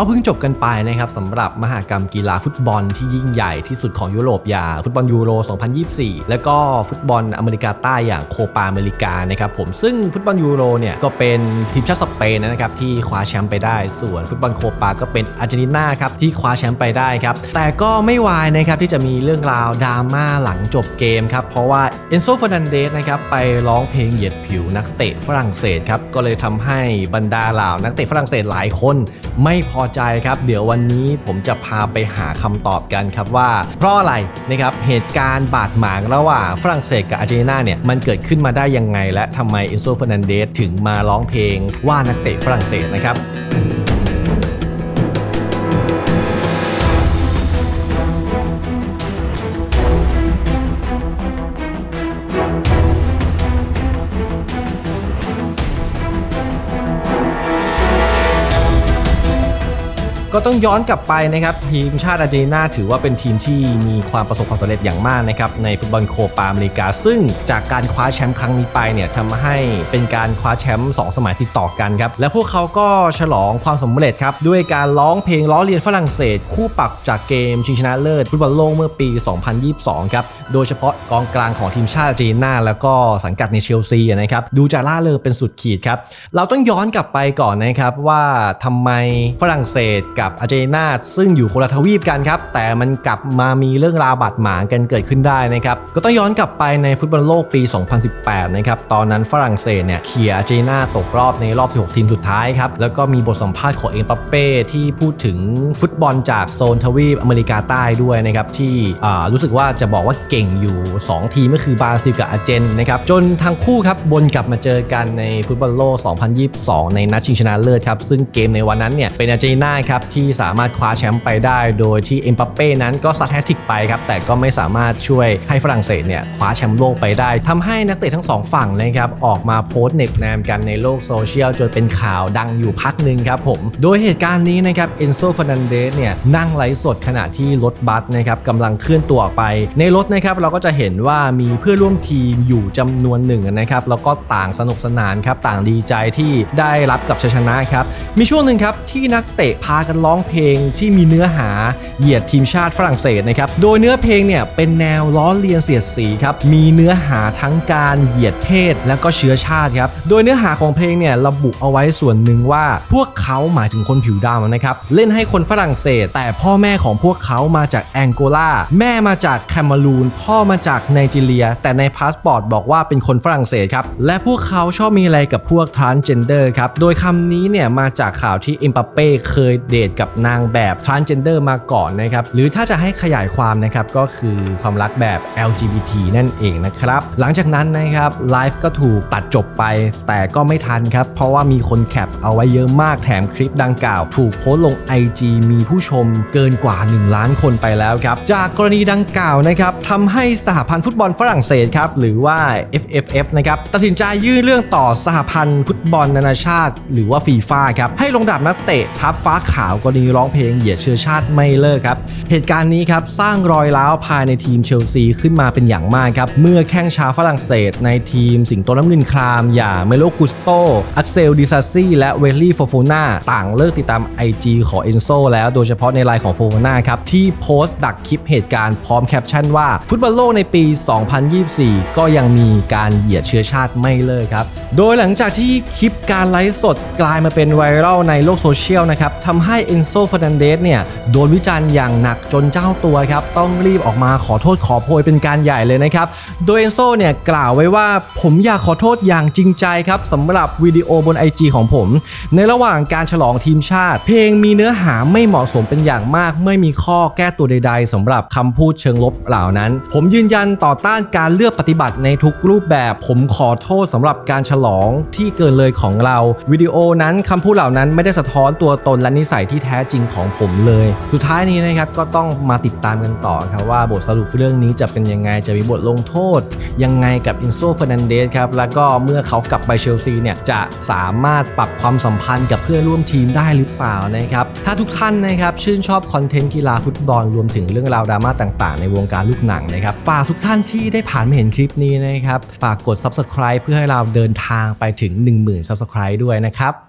ก็เพิ่งจบกันไปนะครับสำหรับมหากรรมกีฬาฟุตบอลที่ยิ่งใหญ่ที่สุดของยุโรปอย่างฟุตบอลยูโร 2024 แล้วก็ฟุตบอลอเมริกาใต้อย่างโคปาอเมริกานะครับผมซึ่งฟุตบอลยูโรเนี่ยก็เป็นทีมชาติสเปนนะครับที่คว้าแชมป์ไปได้ ส่วนฟุตบอลโคปาก็เป็นอาร์เจนตินาครับที่คว้าแชมป์ไปได้ครับแต่ก็ไม่วายนะครับที่จะมีเรื่องราวดราม่าหลังจบเกมครับเพราะว่า เอนโซฟ r นันเดสนะครับไปร้องเพลงเหยียดผิวนักเตะฝรั่งเศสครับก็เลยทำให้บรรดาเหล่านักเตะฝรั่งเศสหลายคนไม่พอใจครับ เดี๋ยววันนี้ผมจะพาไปหาคำตอบกันครับว่า เพราะอะไรนะครับเหตุการณ์บาดหมางระหว่างฝรั่งเศสกับอาร์เจนตินาเนี่ยมันเกิดขึ้นมาได้ยังไง และทำไมเอนโซฟ r นันเดสถึงมาร้องเพลงว่านักเตะฝรั่งเศสนะครับ ก็ต้องย้อนกลับไปนะครับทีมชาติอาร์เจนตินาถือว่าเป็นทีมที่มีความประสบความสำเร็จอย่างมากนะครับในฟุตบอลโคปาอเมริกา ซึ่งจากการคว้าแชมป์ครั้งนี้ไปเนี่ยทำให้เป็นการคว้าแชมป์2สมัยติดต่อกันครับและพวกเขาก็ฉลองความสำเร็จครับด้วยการร้องเพลงล้อเลียนฝรั่งเศส คู่ปรับจากเกมชิงชนะเลิศฟุตบอลโลกเมื่อปี 2022 ครับโดยเฉพาะกองกลางของทีมชาติอาร์เจนตินาแล้วก็สังกัดในเชลซีนะครับดูจะล่าเริงเป็นสุดขีดครับเราต้องย้อนกลับไปก่อนนะครับว่าทำไมฝรั่งเศสกับอาร์เจนตินาซึ่งอยู่คนละทวีปกันครับ แต่มันกลับมามีเรื่องราวบาดหมางกันเกิดขึ้นได้นะครับ ก็ต้องย้อนกลับไปในฟุตบอลโลกปี 2018 นะครับ ตอนนั้นฝรั่งเศสเนี่ยเขี่ยอาร์เจนตินาตกรอบในรอบ 16 ทีมสุดท้ายครับ แล้วก็มีบทสัมภาษณ์ของเอ็มปัปเป้ที่พูดถึงฟุตบอลจากโซนทวีปอเมริกาใต้ด้วยนะครับที่รู้สึกว่าจะบอกว่าเก่งอยู่ 2 ทีมก็คือบราซิลกับอาร์เจนนะครับจนทั้งคู่ครับบนกลับมาเจอกันในฟุตบอลโลก 2022 ในนัดชิงชนะเลิศครับซึ่งเกมในวันนั้นเนี่ยเป็นอาร์เจนตินาครับที่สามารถคว้าแชมป์ไปได้ โดยที่เอ็มปัปเป้นั้นก็ซัดแฮตทริกไปครับ แต่ก็ไม่สามารถช่วยให้ฝรั่งเศสเนี่ยคว้าแชมป์โลกไปได้ทำให้นักเตะทั้งสองฝั่งนะครับออกมาโพสต์เน็บแนมกันในโลกโซเชียลจนเป็นข่าวดังอยู่พักหนึ่งครับผม โดยเหตุการณ์นี้นะครับเอนโซฟ r นันเดสเนี่ยนั่งไลฟ์สดขณะที่รถบัสนะครับกำลังเคลื่อนตัวออกไป ในรถนะครับเราก็จะเห็นว่ามีเพื่อนร่วมทีมอยู่จำนวนหนึ่งนะครับแล้วก็ต่างสนุกสนานครับต่างดีใจที่ได้รับกับชัยชนะครับมีช่วงหนึ่งครับที่นักเตะพากันร้องเพลงที่มีเนื้อหาเหยียดทีมชาติฝรั่งเศสนะครับโดยเนื้อเพลงเนี่ยเป็นแนวล้อเลียนเสียดสีครับมีเนื้อหาทั้งการเหยียดเพศแล้วก็เชื้อชาติครับโดยเนื้อหาของเพลงเนี่ยระบุเอาไว้ส่วนหนึ่งว่าพวกเขาหมายถึงคนผิวดำนะครับเล่นให้คนฝรั่งเศส แต่พ่อแม่ของพวกเขามาจากแองโกลาแม่มาจากแคนารูนพ่อมาจากไนจีเรีย แต่ในพาสปอร์ตบอกว่าเป็นคนฝรั่งเศสครับและพวกเขาชอบมีอะไรกับพวกทรานเจนเดอร์ครับโดยคำนี้เนี่ยมาจากข่าวที่เอ็มปัปเป้เคยเดทกับนางแบบทรานเจนเดอร์มาก่อนนะครับ หรือถ้าจะให้ขยายความนะครับก็คือความรักแบบ LGBT นั่นเองนะครับ หลังจากนั้นนะครับไลฟ์ก็ถูกตัดจบไป แต่ก็ไม่ทันครับ เพราะว่ามีคนแคปเอาไว้เยอะมากแถมคลิปดังกล่าว ถูกโพสต์ลง IG มีผู้ชมเกินกว่า 1 ล้านคนไปแล้วครับ จากกรณีดังกล่าวนะครับทำให้สหพันธ์ฟุตบอลฝรั่งเศสครับหรือว่า FFF นะครับตัดสินใจยื่นเรื่องต่อสหพันธ์ฟุตบอลนานาชาติ หรือว่าฟีฟ่าครับให้ลงดาบนักเตะทับฟ้าขาวกรณีร้องเพลงเหยียดเชื้อชาติไม่เลิกครับ เหตุการณ์นี้ครับสร้างรอยร้าวภายในทีมเชลซีขึ้นมาเป็นอย่างมากครับ เมื่อแข้งชาวฝรั่งเศสในทีมสิงโตน้ำเงินคราม อย่างเมโลกุสโตอักเซลดิซาซี่และเวลลี่โฟโฟนาต่างเลิกติดตาม IG ของเอนโซแล้วโดยเฉพาะในไลน์ของโฟโฟนาครับที่โพสต์ดักคลิปเหตุการณ์พร้อมแคปชั่นว่าฟุตบอลโลกในปี 2024 ก็ยังมีการเหยียดเชื้อชาติไม่เลิกครับ โดยหลังจากที่คลิปการไลฟ์สดกลายมาเป็นไวรัลในโลกโซเชียลนะครับทำให้เอนโซฟ r นันเดสเนี่ยโดนวิจารณ์อย่างหนักจนเจ้าตัวครับต้องรีบออกมาขอโทษขอโพยเป็นการใหญ่เลยนะครับ โดยเอนโซเนี่ยกล่าวไว้ว่าผมอยากขอโทษอย่างจริงใจครับสำหรับวิดีโอบน IG ของผม ในระหว่างการฉลองทีมชาติ เพลงมีเนื้อหาไม่เหมาะสมเป็นอย่างมาก ไม่มีข้อแก้ตัวใด ๆสำหรับคำพูดเชิงลบเหล่านั้น ผมยืนยันต่อต้านการเลือกปฏิบัติในทุกรูปแบบ ผมขอโทษสำหรับการฉลองที่เกินเลยของเราวิดีโอนั้นคำพูดเหล่านั้นไม่ได้สะท้อนตัวตนและนิสัยที่แท้จริงของผมเลย สุดท้ายนี้นะครับก็ต้องมาติดตามกันต่อครับว่าบทสรุปเรื่องนี้จะเป็นยังไงจะมีบทลงโทษ ยังไงกับอินโซเฟรนันเดสครับแล้วก็เมื่อเขากลับไปเชลซีเนี่ยจะสามารถปรับความสัมพันธ์กับเพื่อนร่วมทีมได้หรือเปล่านะครับถ้าทุกท่านนะครับชื่นชอบคอนเทนต์กีฬาฟุตบอลรวมถึงเรื่องราวดราม่าต่าง ๆ ในวงการลูกหนังนะครับฝากทุกท่านที่ได้ผ่านมาเห็นคลิปนี้นะครับฝากกด subscribe เพื่อให้เราเดินทางไปถึง 10,000 subscribe ด้วยนะครับ